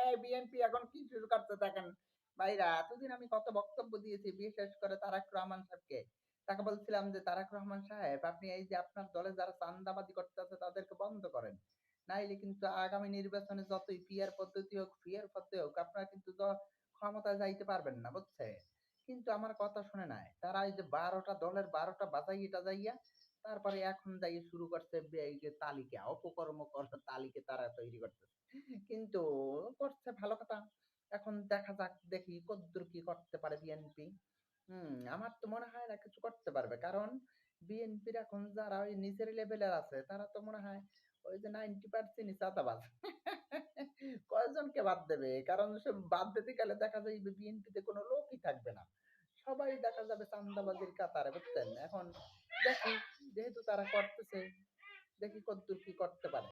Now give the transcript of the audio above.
এই বিএনপি এখন কি শুরু করতে থাকেন। ভাইরা, এতদিন আমি কত বক্তব্য দিয়েছি, বিশেষ করে তারাক রহমান সাহেবকে তাকে বলছিলাম যে, তারাক রহমান সাহেব, আপনি এই যে আপনার দলে যারা চান্দাবাদি করতেছে তাদেরকে বন্ধ করেন। নাইলে কিন্তু আগামী নির্বাচনে যতই পিয়ার পদ্ধতি হোক ফিয়ার পদ্ধতি হোক, আপনারা কিন্তু ক্ষমতায় যাইতে পারবেন না, বুঝছে? কিন্তু আমার কথা শুনে নাই। তারা এই যে বারোটা দলের বারোটা বাজাইয়া টাজাইয়া তারপরে এখন যাই শুরু করছে এই যে তালিকা, অপকর্ম করার তালিকা তারা তৈরি করছে। কিন্তু করছে ভালো কথা। এখন দেখা যাক, দেখি কদ্দূর কি করতে পারে বিএনপি হুম, আমার তো মনে হয় না কিছু করতে পারবে। কারণ বিএনপির এখন যারা ওই নিচের লেভেলের আছে, তারা তো মনে হয় ওই যে নাইনটি পার্সেন্ট চাঁদাবাজ। কয়জনকে বাদ দেবে? কারণ সে বাদ দিতে গেলে দেখা যায় বিএনপিতে কোনো লোকই থাকবে না। সবাই দেখা যাবে চান্দাবাজির কাতারে, বুঝছেন? এখন দেখি যেহেতু তারা করতেছে দেখি কতদূর কি করতে পারে।